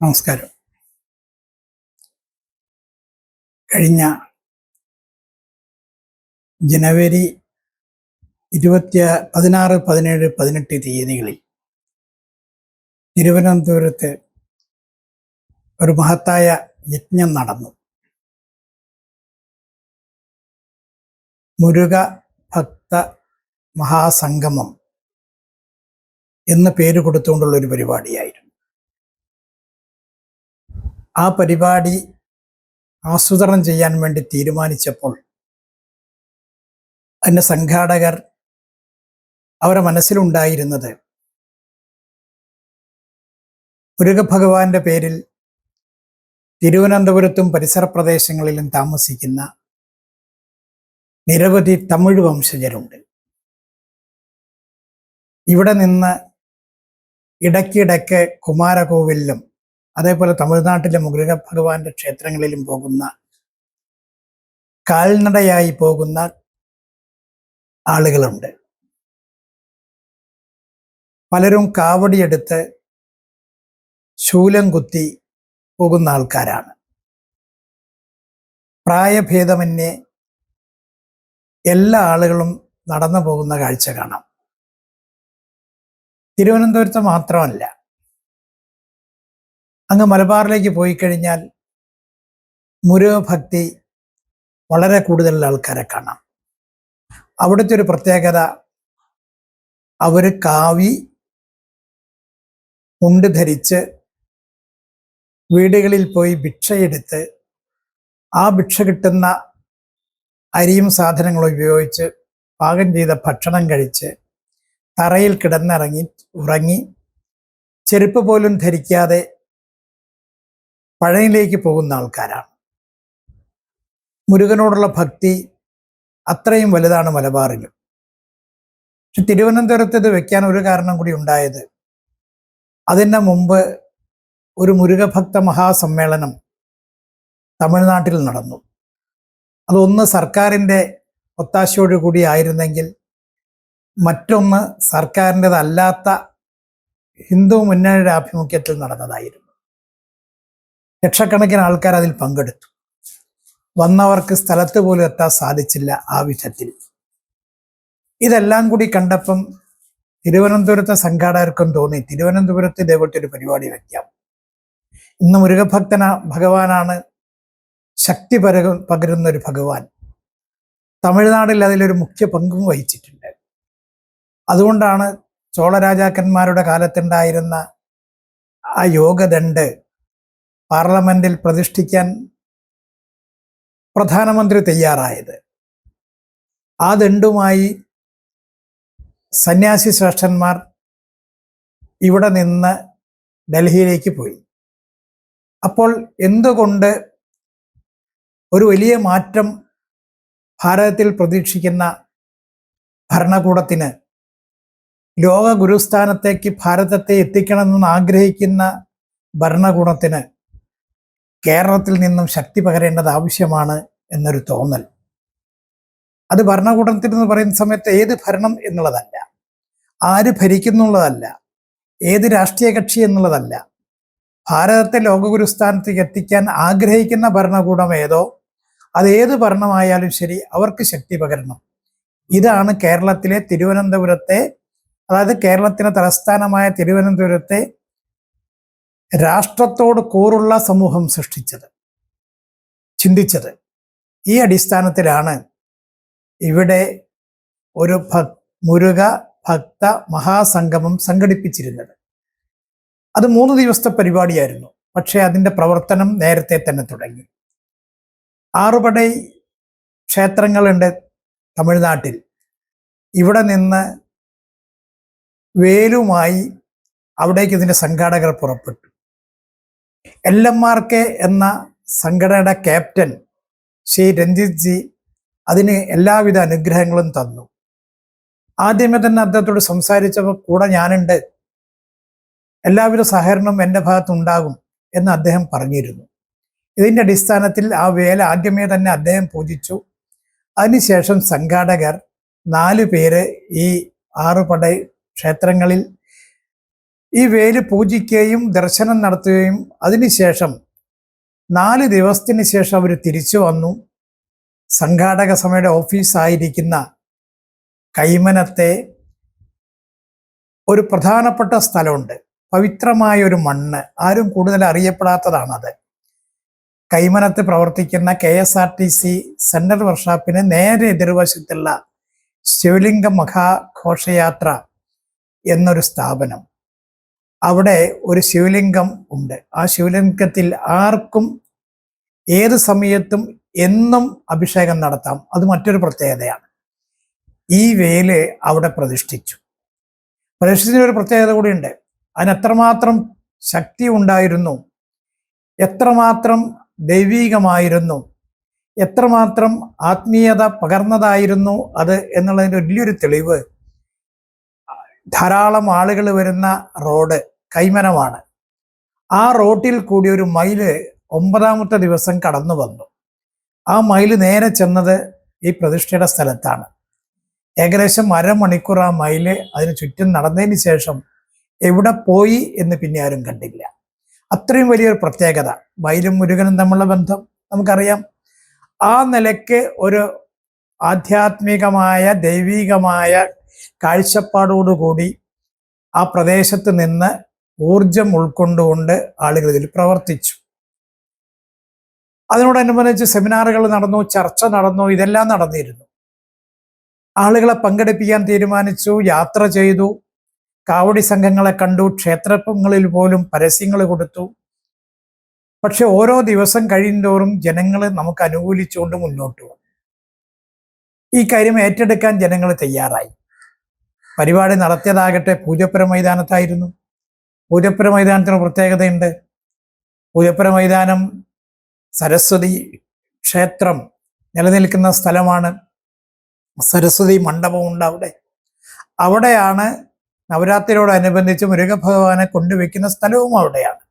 നമസ്കാരം. കഴിഞ്ഞ ജനുവരി ഇരുപത്തി പതിനാറ് പതിനേഴ് പതിനെട്ട് തീയതികളിൽ തിരുവനന്തപുരത്ത് ഒരു മഹത്തായ യജ്ഞം നടന്നു. മുരുക ഭക്ത മഹാസംഗമം എന്ന് പേര് കൊടുത്തുകൊണ്ടുള്ള ഒരു പരിപാടിയായിരുന്നു. ആ പരിപാടി ആസൂത്രണം ചെയ്യാൻ വേണ്ടി തീരുമാനിച്ചപ്പോൾ അതിന്റെ സംഘാടകർ അവരുടെ മനസ്സിലുണ്ടായിരുന്നത് മുരുകഭഗവാന്റെ പേരിൽ തിരുവനന്തപുരത്തും പരിസര പ്രദേശങ്ങളിലും താമസിക്കുന്ന നിരവധി തമിഴ് വംശജരുണ്ട്. ഇവിടെ നിന്ന് ഇടയ്ക്കിടയ്ക്ക് കുമാരകോവിലിലും അതേപോലെ തമിഴ്നാട്ടിലെ മുരുക ഭഗവാന്റെ ക്ഷേത്രങ്ങളിലും പോകുന്ന കാൽനടയായി പോകുന്ന ആളുകളുണ്ട്. പലരും കാവടിയെടുത്ത് ശൂലം കുത്തി പോകുന്ന ആൾക്കാരാണ്. പ്രായഭേദമന്യേ എല്ലാ ആളുകളും നടന്നു പോകുന്ന കാഴ്ച കാണാം. തിരുവനന്തപുരത്ത് മാത്രമല്ല അങ്ങ് മലബാറിലേക്ക് പോയി കഴിഞ്ഞാൽ മുരുഭക്തി വളരെ കൂടുതൽ ആൾക്കാരെ കാണാം. അവിടുത്തെ ഒരു പ്രത്യേകത അവർ കാവി മുണ്ട് ധരിച്ച് വീടുകളിൽ പോയി ഭിക്ഷയെടുത്ത് ആ ഭിക്ഷ കിട്ടുന്ന അരിയും സാധനങ്ങളും ഉപയോഗിച്ച് പാകം ചെയ്ത ഭക്ഷണം കഴിച്ച് തറയിൽ കിടന്നിറങ്ങി ഉറങ്ങി ചെരുപ്പ് പോലും ധരിക്കാതെ പഴയിലേക്ക് പോകുന്ന ആൾക്കാരാണ്. മുരുകനോടുള്ള ഭക്തി അത്രയും വലുതാണ് മലബാറിലും. പക്ഷെ തിരുവനന്തപുരത്ത് ഇത് വെക്കാൻ ഒരു കാരണം കൂടി ഉണ്ടായത് അതിന് മുമ്പ് ഒരു മുരുകഭക്ത മഹാസമ്മേളനം തമിഴ്നാട്ടിൽ നടന്നു. അതൊന്ന് സർക്കാരിന്റെ ഒത്താശയോട് കൂടി ആയിരുന്നെങ്കിൽ മറ്റൊന്ന് സർക്കാരിന്റെതല്ലാത്ത ഹിന്ദു മുന്നണിയുടെ ആഭിമുഖ്യത്തിൽ നടന്നതായിരുന്നു. ലക്ഷക്കണക്കിന് ആൾക്കാർ അതിൽ പങ്കെടുത്തു. വന്നവർക്ക് സ്ഥലത്ത് പോലും എത്താൻ സാധിച്ചില്ല ആ വിധത്തിൽ. ഇതെല്ലാം കൂടി കണ്ടപ്പം തിരുവനന്തപുരത്തെ സംഘാടകർക്കും തോന്നി. തിരുവനന്തപുരത്ത് ഇതേപോലത്തെ ഒരു പരിപാടി വയ്ക്കാം ഇന്ന് മുരുകഭക്തന ഭഗവാനാണ് ശക്തി പരക പകരുന്ന ഒരു ഭഗവാൻ. തമിഴ്നാടിൽ അതിലൊരു മുഖ്യ പങ്കും വഹിച്ചിട്ടുണ്ട്. അതുകൊണ്ടാണ് ചോളരാജാക്കന്മാരുടെ കാലത്തുണ്ടായിരുന്ന ആ യോഗദണ്ഡ് പാർലമെന്റിൽ പ്രതിഷ്ഠിക്കാൻ പ്രധാനമന്ത്രി തയ്യാറായത്. ആ ദണ്ടുമായി സന്യാസി ശ്രേഷ്ഠന്മാർ ഇവിടെ നിന്ന് ഡൽഹിയിലേക്ക് പോയി. അപ്പോൾ എന്തുകൊണ്ട് ഒരു വലിയ മാറ്റം ഭാരതത്തിൽ പ്രതീക്ഷിക്കുന്ന ഭരണകൂടത്തിന് ലോക ഗുരുസ്ഥാനത്തേക്ക് ഭാരതത്തെ എത്തിക്കണമെന്ന് ആഗ്രഹിക്കുന്ന ഭരണകൂടത്തിന് കേരളത്തിൽ നിന്നും ശക്തി പകരേണ്ടത് ആവശ്യമാണ് എന്നൊരു തോന്നൽ. അത് ഭരണകൂടത്തിൽ എന്ന് പറയുന്ന സമയത്ത് ഏത് ഭരണം എന്നുള്ളതല്ല. ആര് ഭരിക്കുന്നുള്ളതല്ല. ഏത് രാഷ്ട്രീയ കക്ഷി എന്നുള്ളതല്ല. ഭാരതത്തെ ലോകഗുരുസ്ഥാനത്തേക്ക് എത്തിക്കാൻ ആഗ്രഹിക്കുന്ന ഭരണകൂടം ഏതോ അത് ഏത് ഭരണമായാലും ശരി അവർക്ക് ശക്തി പകരണം. ഇതാണ് കേരളത്തിലെ തിരുവനന്തപുരത്തെ അതായത് കേരളത്തിന് തലസ്ഥാനമായ തിരുവനന്തപുരത്തെ രാഷ്ട്രത്തോട് കൂറുള്ള സമൂഹം സൃഷ്ടിച്ചത് ചിന്തിച്ചത്. ഈ അടിസ്ഥാനത്തിലാണ് ഇവിടെ ഒരു ഭക് മുരുക ഭക്ത മഹാസംഗമം സംഘടിപ്പിച്ചിരുന്നത്. അത് മൂന്ന് ദിവസത്തെ പരിപാടിയായിരുന്നു. പക്ഷേ അതിന്റെ പ്രവർത്തനം നേരത്തെ തന്നെ തുടങ്ങി. ആറുപടൈ ക്ഷേത്രങ്ങളുണ്ട് തമിഴ്നാട്ടിൽ. ഇവിടെ നിന്ന് വേലുമായി അവിടേക്ക് ഇതിന്റെ സംഘാടകർ പുറപ്പെട്ടു. എൽ എം ആർ കെ എന്ന സംഘടനയുടെ ക്യാപ്റ്റൻ ശ്രീ രഞ്ജിത് ജി അതിന് എല്ലാവിധ അനുഗ്രഹങ്ങളും തന്നു. ആദ്യമേ തന്നെ അദ്ദേഹത്തോട് സംസാരിച്ചപ്പോൾ കൂടെ ഞാനുണ്ട്. എല്ലാവിധ സഹകരണവും എന്റെ ഭാഗത്തുണ്ടാകും എന്ന് അദ്ദേഹം പറഞ്ഞിരുന്നു. ഇതിന്റെ അടിസ്ഥാനത്തിൽ ആ വേല ആദ്യമേ തന്നെ അദ്ദേഹം പൂജിച്ചു. അതിനുശേഷം സംഘാടകർ നാലു പേര് ഈ ആറുപട ക്ഷേത്രങ്ങളിൽ ഈ വേൽ പൂജിക്കുകയും ദർശനം നടത്തുകയും അതിനുശേഷം നാല് ദിവസത്തിന് ശേഷം അവർ തിരിച്ചു വന്നു. സംഘാടക സഭയുടെ ഓഫീസായിരിക്കുന്ന കൈമനത്തെ ഒരു പ്രധാനപ്പെട്ട സ്ഥലമുണ്ട്. പവിത്രമായ ഒരു മണ്ണ്. ആരും കൂടുതൽ അറിയപ്പെടാത്തതാണത്. കൈമനത്ത് പ്രവർത്തിക്കുന്ന K S R T C central വർക്ക്ഷോപ്പിന് നേരെ എതിർവശത്തുള്ള ശിവലിംഗ മഹാഘോഷയാത്ര എന്നൊരു സ്ഥാപനം. അവിടെ ഒരു ശിവലിംഗം ഉണ്ട്. ആ ശിവലിംഗത്തിൽ ആർക്കും ഏത് സമയത്തും എന്നും അഭിഷേകം നടത്താം. അത് മറ്റൊരു പ്രത്യേകതയാണ്. ഈ വേൽ അവിടെ പ്രതിഷ്ഠിച്ചു. പ്രതിഷ്ഠിച്ചതിന് ഒരു പ്രത്യേകത കൂടിയുണ്ട്. അതിന് എത്രമാത്രം ശക്തി ഉണ്ടായിരുന്നു. എത്രമാത്രം ദൈവീകമായിരുന്നു. എത്രമാത്രം ആത്മീയത പകർന്നതായിരുന്നു അത് എന്നുള്ളതിന്റെ വലിയൊരു തെളിവ്. ധാരാളം ആളുകൾ വരുന്ന റോഡ്. കൈമനമാണ്. ആ റോട്ടിൽ കൂടി ഒരു മൈൽ ഒമ്പതാമത്തെ ദിവസം കടന്നു വന്നു. ആ മൈൽ നേരെ ചെന്നത് ഈ പ്രതിഷ്ഠയുടെ സ്ഥലത്താണ്. ഏകദേശം അരമണിക്കൂർ ആ മൈൽ അതിന് ചുറ്റും നടന്നതിന് ശേഷം എവിടെ പോയി എന്ന് പിന്നെ ആരും കണ്ടില്ല. അത്രയും വലിയൊരു പ്രത്യേകത. മൈലും മുരുകനും തമ്മിലുള്ള ബന്ധം നമുക്കറിയാം. ആ നിലയ്ക്ക് ഒരു ആധ്യാത്മികമായ ദൈവികമായ കാഴ്ചപ്പാടോടുകൂടി ആ പ്രദേശത്ത് നിന്ന് ഊർജം ഉൾക്കൊണ്ടുകൊണ്ട് ആളുകൾ ഇതിൽ പ്രവർത്തിച്ചു. അതിനോടനുബന്ധിച്ച് സെമിനാറുകൾ നടന്നു ചർച്ച നടന്നു ഇതെല്ലാം നടന്നിരുന്നു. ആളുകളെ പങ്കെടുപ്പിക്കാൻ തീരുമാനിച്ചു യാത്ര ചെയ്തു കാവടി സംഘങ്ങളെ കണ്ടു ക്ഷേത്രങ്ങളിൽ പോലും പരസ്യങ്ങൾ കൊടുത്തു. പക്ഷെ ഓരോ ദിവസം കഴിയുന്തോറും ജനങ്ങൾ നമുക്ക് അനുകൂലിച്ചുകൊണ്ട് മുന്നോട്ട് വന്നു. ഈ കാര്യം ഏറ്റെടുക്കാൻ ജനങ്ങൾ തയ്യാറായി. പരിപാടി നടത്തിയതാകട്ടെ പൂജപ്പുര മൈതാനത്തായിരുന്നു. പൂജപ്പുര മൈതാനത്തിന് പ്രത്യേകതയുണ്ട്. പൂജപ്പുര മൈതാനം സരസ്വതി ക്ഷേത്രം നിലനിൽക്കുന്ന സ്ഥലമാണ്. സരസ്വതി മണ്ഡപമുണ്ട് അവിടെ. അവിടെയാണ് നവരാത്രിയോടനുബന്ധിച്ച് മുരുകഭഗവാനെ കൊണ്ടുവയ്ക്കുന്ന സ്ഥലവും അവിടെയാണ്.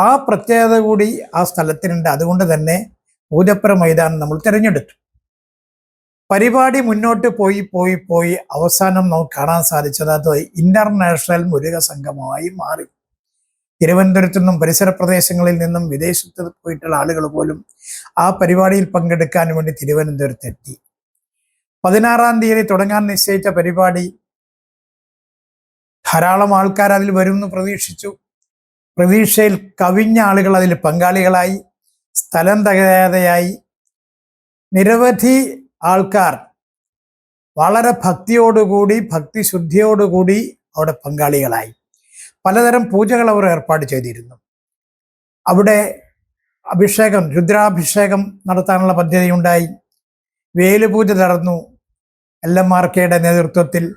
ആ പ്രത്യേകത കൂടി ആ സ്ഥലത്തിനുണ്ട്. അതുകൊണ്ട് തന്നെ പൂജപ്പുര മൈതാനം നമ്മൾ തിരഞ്ഞെടുത്തു. പരിപാടി മുന്നോട്ട് പോയി പോയി പോയി അവസാനം നമുക്ക് കാണാൻ സാധിച്ചത് അത് ഇന്റർനാഷണൽ മുരുക സംഘമായി മാറി. തിരുവനന്തപുരത്തു നിന്നും പരിസര പ്രദേശങ്ങളിൽ നിന്നും വിദേശത്ത് പോയിട്ടുള്ള ആളുകൾ പോലും ആ പരിപാടിയിൽ പങ്കെടുക്കാൻ വേണ്ടി തിരുവനന്തപുരത്ത് എത്തി പതിനാറാം തീയതി തുടങ്ങാൻ നിശ്ചയിച്ച പരിപാടി ധാരാളം ആൾക്കാർ അതിൽ വരുമെന്ന് പ്രതീക്ഷിച്ചു. പ്രതീക്ഷയിൽ കവിഞ്ഞ ആളുകൾ അതിൽ പങ്കാളികളായി. സ്ഥലം തകരാതെയായി. നിരവധി ആൾക്കാർ വളരെ ഭക്തിയോടുകൂടി ഭക്തിശുദ്ധിയോടുകൂടി അവിടെ പങ്കാളികളായി. പലതരം പൂജകൾ അവർ ഏർപ്പാട് ചെയ്തിരുന്നു. അവിടെ അഭിഷേകം രുദ്രാഭിഷേകം നടത്താനുള്ള പദ്ധതിയുണ്ടായി. വേലുപൂജ നടന്നു എൽ എം ആർ കെയുടെ നേതൃത്വത്തിൽ.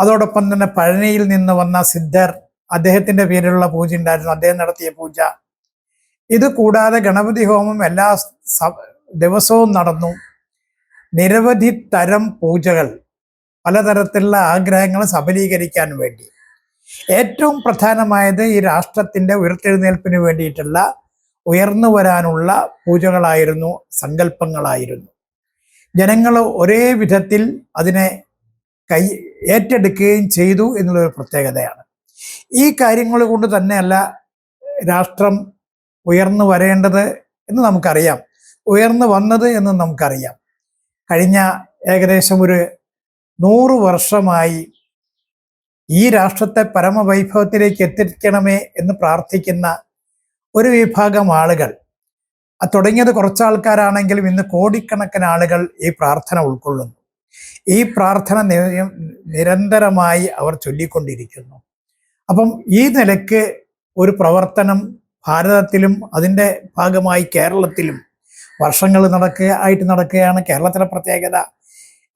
അതോടൊപ്പം തന്നെ പഴനിയിൽ നിന്ന് വന്ന സിദ്ധർ അദ്ദേഹത്തിന്റെ പേരിലുള്ള പൂജ ഉണ്ടായിരുന്നു. അദ്ദേഹം നടത്തിയ പൂജ. ഇത് കൂടാതെ ഗണപതി ഹോമം എല്ലാ ദിവസവും നടന്നു. നിരവധി തരം പൂജകൾ പലതരത്തിലുള്ള ആഗ്രഹങ്ങൾ സഫലീകരിക്കാൻ വേണ്ടി. ഏറ്റവും പ്രധാനമായത് ഈ രാഷ്ട്രത്തിന്റെ ഉയർത്തെഴുന്നേൽപ്പിന് വേണ്ടിയിട്ടുള്ള ഉയർന്നു വരാനുള്ള പൂജകളായിരുന്നു സങ്കല്പങ്ങളായിരുന്നു. ജനങ്ങൾ ഒരേ വിധത്തിൽ അതിനെ കൈ ഏറ്റെടുക്കുകയും ചെയ്തു എന്നുള്ളൊരു പ്രത്യേകതയാണ്. ഈ കാര്യങ്ങൾ കൊണ്ട് തന്നെയല്ല രാഷ്ട്രം ഉയർന്നു വരേണ്ടത് എന്ന് നമുക്കറിയാം. ഉയർന്നു വന്നത് എന്ന് നമുക്കറിയാം. കഴിഞ്ഞ ഏകദേശം ഒരു നൂറ് വർഷമായി ഈ രാഷ്ട്രത്തെ പരമവൈഭവത്തിലേക്ക് എത്തിക്കണമേ എന്ന് പ്രാർത്ഥിക്കുന്ന ഒരു വിഭാഗം ആളുകൾ. തുടങ്ങിയത് കുറച്ച് ആൾക്കാരാണെങ്കിലും ഇന്ന് കോടിക്കണക്കിന് ആളുകൾ ഈ പ്രാർത്ഥന ഉൾക്കൊള്ളുന്നു. ഈ പ്രാർത്ഥന നിരന്തരമായി അവർ ചൊല്ലിക്കൊണ്ടിരിക്കുന്നു. അപ്പം ഈ നിലയ്ക്ക് ഒരു പ്രവർത്തനം ഭാരതത്തിലും അതിന്റെ ഭാഗമായി കേരളത്തിലും വർഷങ്ങൾ നടക്കുക ആയിട്ട് നടക്കുകയാണ് കേരളത്തിലെ പ്രത്യേകത.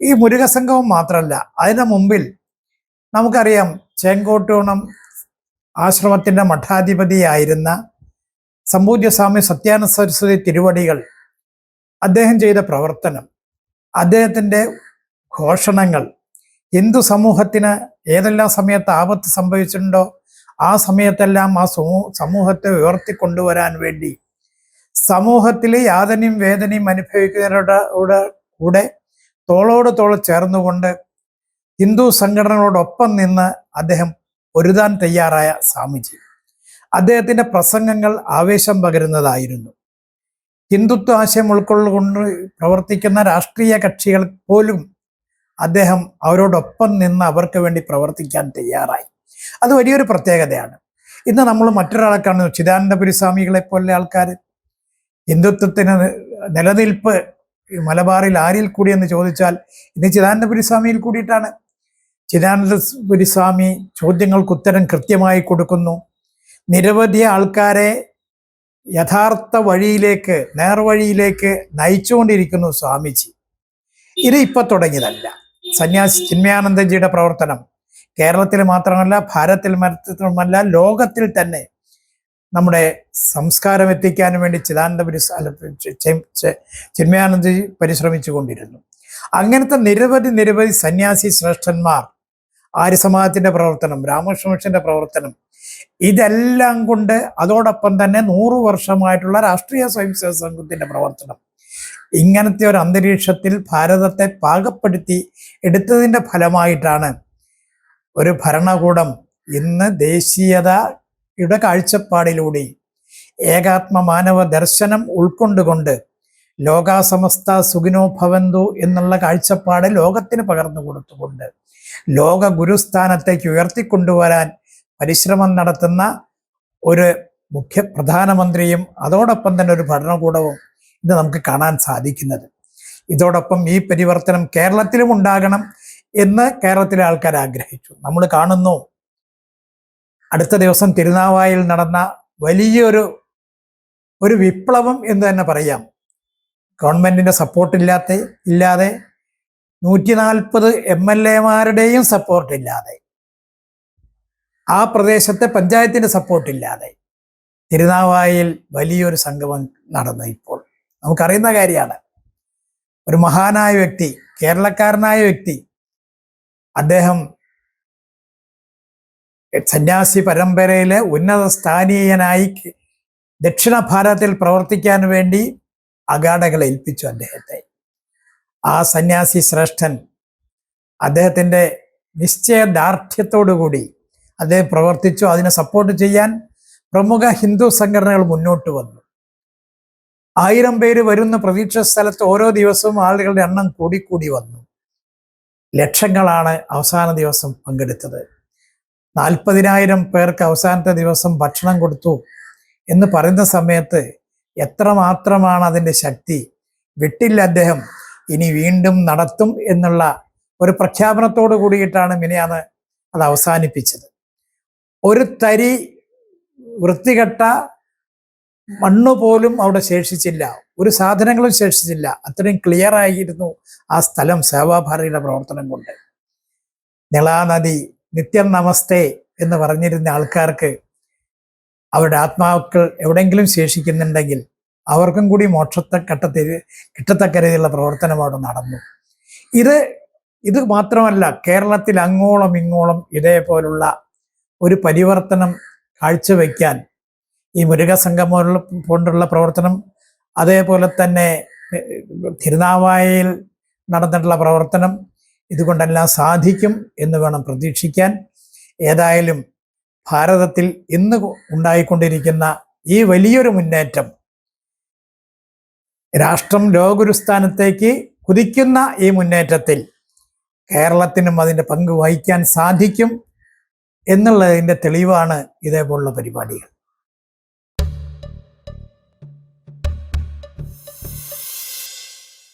ഈ മുരുകസംഘവും മാത്രമല്ല അതിന് മുമ്പിൽ നമുക്കറിയാം ചേങ്കോട്ടൂണം ആശ്രമത്തിന്റെ മഠാധിപതിയായിരുന്ന സമ്പൂജ്യസ്വാമി സത്യാനന്ദ സരസ്വതി തിരുവടികൾ അദ്ദേഹം ചെയ്ത പ്രവർത്തനം അദ്ദേഹത്തിന്റെ ഘോഷണങ്ങൾ ഹിന്ദു സമൂഹത്തിന് ഏതെല്ലാം സമയത്ത് ആപത്ത് സംഭവിച്ചിട്ടുണ്ടോ ആ സമയത്തെല്ലാം ആ സമൂ സമൂഹത്തെ ഉയർത്തിക്കൊണ്ടുവരാൻ വേണ്ടി സമൂഹത്തിൽ യാതനയും വേദനയും അനുഭവിക്കുന്നവരുടെ കൂടെ തോളോട് തോൾ ചേർന്നുകൊണ്ട് ഹിന്ദു സംഘടനകളോടൊപ്പം നിന്ന് അദ്ദേഹം ഒരുതാൻ തയ്യാറായ സ്വാമിജി. അദ്ദേഹത്തിന്റെ പ്രസംഗങ്ങൾ ആവേശം പകരുന്നതായിരുന്നു. ഹിന്ദുത്വ ആശയം ഉൾക്കൊള്ളുകൊണ്ട് പ്രവർത്തിക്കുന്ന രാഷ്ട്രീയ കക്ഷികൾ പോലും അദ്ദേഹം അവരോടൊപ്പം നിന്ന് അവർക്ക് വേണ്ടി പ്രവർത്തിക്കാൻ തയ്യാറായി. അത് വലിയൊരു പ്രത്യേകതയാണ്. ഇന്ന് നമ്മൾ മറ്റൊരാളെ കാണുന്നു. ചിദാനന്ദപുരി സ്വാമികളെ പോലെ ആൾക്കാർ ഹിന്ദുത്വത്തിന് നിലനിൽപ്പ് മലബാറിൽ ആരിൽ കൂടി എന്ന് ചോദിച്ചാൽ ഇന്ന് ചിദാനന്ദപുരി സ്വാമിയിൽ കൂടിയിട്ടാണ്. ചിദാനന്ദപുരി സ്വാമി ചോദ്യങ്ങൾക്ക് ഉത്തരം കൃത്യമായി കൊടുക്കുന്നു. നിരവധി ആൾക്കാരെ യഥാർത്ഥ വഴിയിലേക്ക് നേർവഴിയിലേക്ക് നയിച്ചുകൊണ്ടിരിക്കുന്നു സ്വാമിജി. ഇത് ഇപ്പൊ തുടങ്ങിയതല്ല. സന്യാസി ചിന്മയാനന്ദജിയുടെ പ്രവർത്തനം കേരളത്തിൽ മാത്രമല്ല ഭാരതത്തിൽ മാത്രമല്ല ലോകത്തിൽ തന്നെ നമ്മുടെ സംസ്കാരം എത്തിക്കാൻ വേണ്ടി ചിദാനന്ദപുരി ചിന്മയാനന്ദജി പരിശ്രമിച്ചു കൊണ്ടിരുന്നു. അങ്ങനത്തെ നിരവധി നിരവധി സന്യാസി ശ്രേഷ്ഠന്മാർ ആര്യസമാജത്തിന്റെ പ്രവർത്തനം രാമകൃഷ്ണ മിഷന്റെ പ്രവർത്തനം ഇതെല്ലാം കൊണ്ട് അതോടൊപ്പം തന്നെ നൂറു വർഷമായിട്ടുള്ള രാഷ്ട്രീയ സ്വയംസേവ സംഘത്തിന്റെ പ്രവർത്തനം. ഇങ്ങനത്തെ ഒരു അന്തരീക്ഷത്തിൽ ഭാരതത്തെ പാകപ്പെടുത്തി എടുത്തതിന്റെ ഫലമായിട്ടാണ് ഒരു ഭരണകൂടം ഇന്ന് ദേശീയതയുടെ കാഴ്ചപ്പാടിലൂടെ ഏകാത്മ മാനവ ദർശനം ഉൾക്കൊണ്ടുകൊണ്ട് ലോകാസമസ്ത സുഖിനോ ഭവന്തു എന്നുള്ള കാഴ്ചപ്പാട് ലോകത്തിന് പകർന്നു കൊടുത്തുകൊണ്ട് ലോക ഗുരുസ്ഥാനത്തേക്ക് ഉയർത്തിക്കൊണ്ടുവരാൻ പരിശ്രമം നടത്തുന്ന ഒരു മുഖ്യ പ്രധാനമന്ത്രിയും അതോടൊപ്പം തന്നെ ഒരു ഭരണകൂടവും ഇത് നമുക്ക് കാണാൻ സാധിക്കുന്നത്. ഇതോടൊപ്പം ഈ പരിവർത്തനം കേരളത്തിലും ഉണ്ടാകണം എന്ന് കേരളത്തിലെ ആൾക്കാർ ആഗ്രഹിച്ചു. നമ്മൾ കാണുന്നു അടുത്ത ദിവസം തിരുനാവായിൽ നടന്ന വലിയൊരു ഒരു വിപ്ലവം എന്ന് തന്നെ പറയാം. ഗവൺമെന്റിന്റെ സപ്പോർട്ടില്ലാത്ത ഇല്ലാതെ നൂറ്റി നാൽപ്പത് എം എൽ എമാരുടെയും സപ്പോർട്ട് ഇല്ലാതെ ആ പ്രദേശത്തെ പഞ്ചായത്തിന്റെ സപ്പോർട്ടില്ലാതെ തിരുനാവായിൽ വലിയൊരു സംഗമം നടന്നു ഇപ്പോൾ. നമുക്കറിയുന്ന കാര്യമാണ്. ഒരു മഹാനായ വ്യക്തി കേരളക്കാരനായ വ്യക്തി അദ്ദേഹം സന്യാസി പരമ്പരയിലെ ഉന്നത സ്ഥാനീയനായി ദക്ഷിണ ഭാരതത്തിൽ പ്രവർത്തിക്കാൻ വേണ്ടി അഗാഡകളെ ഏൽപ്പിച്ചു അദ്ദേഹത്തെ. ആ സന്യാസി ശ്രേഷ്ഠൻ അദ്ദേഹത്തിന്റെ നിശ്ചയദാർഢ്യത്തോടുകൂടി അദ്ദേഹം പ്രവർത്തിച്ചു. അതിനെ സപ്പോർട്ട് ചെയ്യാൻ പ്രമുഖ ഹിന്ദു സംഘടനകൾ മുന്നോട്ട് വന്നു. ആയിരം പേര് വരുന്ന പ്രതീക്ഷ സ്ഥലത്ത് ഓരോ ദിവസവും ആളുകളുടെ എണ്ണം കൂടിക്കൂടി വന്നു. ലക്ഷങ്ങളാണ് അവസാന ദിവസം പങ്കെടുത്തത്. നാൽപ്പതിനായിരം പേർക്ക് അവസാനത്തെ ദിവസം ഭക്ഷണം കൊടുത്തു എന്ന് പറയുന്ന സമയത്ത് എത്രമാത്രമാണ് അതിന്റെ ശക്തി? വിട്ടില്ല അദ്ദേഹം. ഇനി വീണ്ടും നടത്തും എന്നുള്ള ഒരു പ്രഖ്യാപനത്തോട് കൂടിയിട്ടാണ് മിനിയാന്ന് അത് അവസാനിപ്പിച്ചത്. ഒരു തരി വൃത്തികെട്ട മണ്ണ് പോലും അവിടെ ശേഷിച്ചില്ല. ഒരു സാധനങ്ങളും ശേഷിച്ചില്ല. അത്രയും ക്ലിയർ ആയിരുന്നു ആ സ്ഥലം സേവാഭാരതിയുടെ പ്രവർത്തനം കൊണ്ട്. നിളാനദി നിത്യം നമസ്തേ എന്ന് പറഞ്ഞിരുന്ന ആൾക്കാർക്ക് അവരുടെ ആത്മാക്കൾ എവിടെയെങ്കിലും ശേഷിക്കുന്നുണ്ടെങ്കിൽ അവർക്കും കൂടി മോക്ഷത്തെ ഘട്ടത്തിൽ കിട്ടത്തക്ക രീതിയിലുള്ള പ്രവർത്തനം അവിടെ നടന്നു. ഇത് ഇത് മാത്രമല്ല കേരളത്തിൽ അങ്ങോളം ഇങ്ങോളം ഇതേപോലുള്ള ഒരു പരിവർത്തനം കാഴ്ചവെക്കാൻ ഈ മുരുകസംഘം കൊണ്ടുള്ള പ്രവർത്തനം അതേപോലെ തന്നെ തിരുനാവായയിൽ നടന്നിട്ടുള്ള പ്രവർത്തനം ഇതുകൊണ്ടെല്ലാം സാധിക്കും എന്ന് വേണം പ്രതീക്ഷിക്കാൻ. ഏതായാലും ഭാരതത്തിൽ ഇന്ന് ഉണ്ടായിക്കൊണ്ടിരിക്കുന്ന ഈ വലിയൊരു മുന്നേറ്റം രാഷ്ട്രം ലോകഗുരുസ്ഥാനത്തേക്ക് കുതിക്കുന്ന ഈ മുന്നേറ്റത്തിൽ കേരളത്തിനും അതിന്റെ പങ്ക് വഹിക്കാൻ സാധിക്കും എന്നുള്ളതിന്റെ തെളിവാണ് ഇതേപോലുള്ള പരിപാടികൾ.